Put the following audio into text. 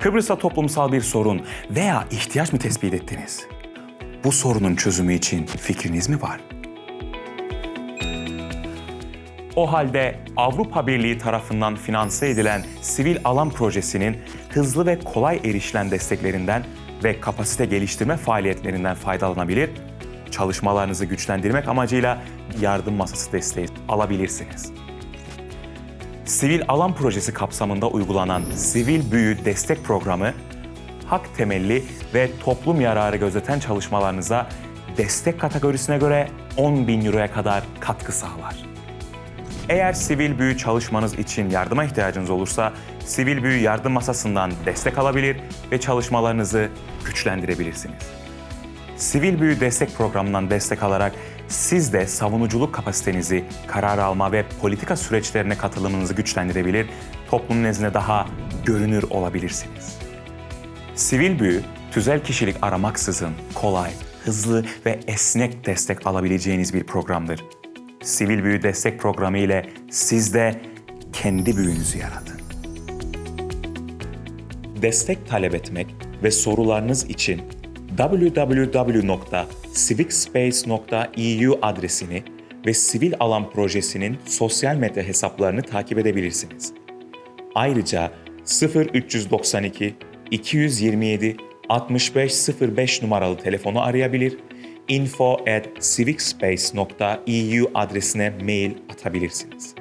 Kıbrıs'ta toplumsal bir sorun veya ihtiyaç mı tespit ettiniz? Bu sorunun çözümü için fikriniz mi var? O halde Avrupa Birliği tarafından finanse edilen sivil alan projesinin hızlı ve kolay erişilen desteklerinden ve kapasite geliştirme faaliyetlerinden faydalanabilir, çalışmalarınızı güçlendirmek amacıyla yardım masası desteği alabilirsiniz. Sivil alan projesi kapsamında uygulanan Sivil Büyü Destek Programı, hak temelli ve toplum yararı gözeten çalışmalarınıza destek kategorisine göre 10 bin euroya kadar katkı sağlar. Eğer sivil büyü çalışmanız için yardıma ihtiyacınız olursa Sivil Büyü Yardım Masası'ndan destek alabilir ve çalışmalarınızı güçlendirebilirsiniz. Sivil Büyü Destek Programı'ndan destek alarak siz de savunuculuk kapasitenizi, karar alma ve politika süreçlerine katılımınızı güçlendirebilir, toplumun nezdinde daha görünür olabilirsiniz. Sivil büyü, tüzel kişilik aramaksızın kolay, hızlı ve esnek destek alabileceğiniz bir programdır. Sivil Büyü Destek Programı ile siz de kendi büyünüzü yaratın. Destek talep etmek ve sorularınız için www.civicspace.eu adresini ve Sivil Alan Projesi'nin sosyal medya hesaplarını takip edebilirsiniz. Ayrıca 0392 227 6505 numaralı telefonu arayabilir, info at civicspace.eu adresine mail atabilirsiniz.